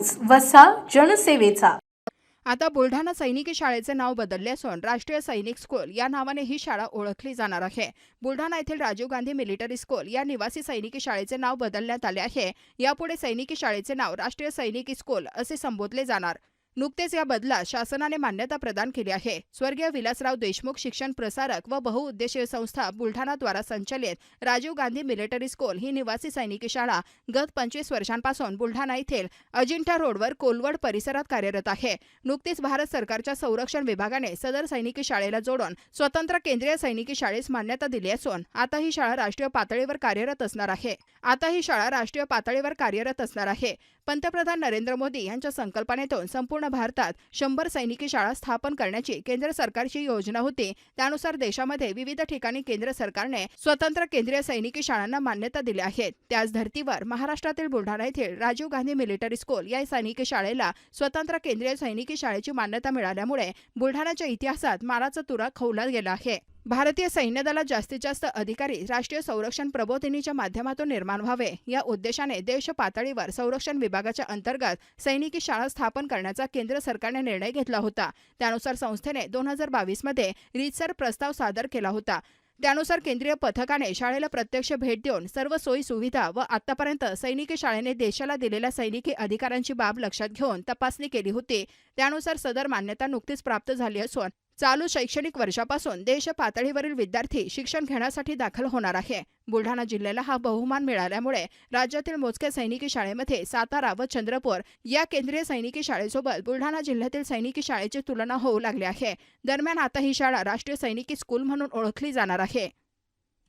News वसा जनसेवेचा. आता बुलढाणा सैनिकी शाळेचे नाव बदलले असून राष्ट्रीय सैनिक स्कूल या नावाने ही शाळा ओळखली जाणार आहे. बुलढाणा येथील राजीव गांधी मिलिटरी स्कूल या निवासी सैनिकी शाळेचे नाव बदलण्यात आले आहे. यापुढे सैनिकी शाळेचे नाव राष्ट्रीय सैनिकी स्कूल असे संबोधले जाणार. नुकतेच या बदलास शासनाने मान्यता प्रदान केली आहे. स्वर्गीय विलासराव देशमुख शिक्षण प्रसारक व बहुउद्देशीय संस्था बुलढाणा द्वारा संचलित राजीव गांधी मिलिटरी स्कूल ही निवासी सैनिकी शाळा गत पंचवीस वर्षांपासून बुलढाणा येथील अजिंठा रोडवर कोलवड परिसरात कार्यरत आहे. नुकतीच भारत सरकारच्या संरक्षण विभागाने सदर सैनिकी शाळेला जोडून स्वतंत्र केंद्रीय सैनिकी शाळेस मान्यता दिली असून आता ही शाळा राष्ट्रीय पातळीवर कार्यरत असणार आहे. आता ही शाळा राष्ट्रीय पातळीवर कार्यरत असणार आहे. पंतप्रधान नरेंद्र मोदी यांच्या संकल्पनेतून संपूर्ण भारतात शंभर सैनिकी शाळा स्थापन करण्याची केंद्र सरकारची योजना होती. त्यानुसार देशामध्ये विविध ठिकाणी केंद्र सरकारने स्वतंत्र केंद्रीय सैनिकी शाळांना मान्यता दिली आहे. त्याच धर्तीवर महाराष्ट्रातील बुलढाणा येथील राजीव गांधी मिलिटरी स्कूल या सैनिकी शाळेला स्वतंत्र केंद्रीय सैनिकी शाळेची मान्यता मिळाल्यामुळे बुलढाण्याच्या इतिहासात मानाचा तुरा खवला गेला आहे. भारतीय सैन्यदलात जास्तीत जास्त अधिकारी राष्ट्रीय संरक्षण प्रबोधिनीच्या माध्यमातून निर्माण व्हावे या उद्देशाने देश पातळीवर संरक्षण विभागाच्या अंतर्गत सैनिकी शाळा स्थापन करण्याचा केंद्र सरकारने निर्णय घेतला होता. त्यानुसार संस्थेने दोन हजार बावीसमध्ये रीतसर प्रस्ताव सादर केला होता. त्यानुसार केंद्रीय पथकाने शाळेला प्रत्यक्ष भेट देऊन सर्व सोयी सुविधा व आतापर्यंत सैनिकी शाळेने देशाला दिलेल्या सैनिकी अधिकारांची बाब लक्षात घेऊन तपासणी केली होती. त्यानुसार सदर मान्यता नुकतीच प्राप्त झाली असून चालू शैक्षणिक वर्षापासून देश पातळीवरील विद्यार्थी शिक्षण घेण्यासाठी दाखल होणार आहे. बुलढाणा जिल्ह्याला हा बहुमान मिळाल्यामुळे राज्यातील मोजक्या सैनिकी शाळेमध्ये सातारा व चंद्रपूर या केंद्रीय सैनिकी शाळेसोबत बुलढाणा जिल्ह्यातील सैनिकी शाळेची तुलना होऊ लागली आहे. दरम्यान आता ही शाळा राष्ट्रीय सैनिकी स्कूल म्हणून ओळखली जाणार आहे.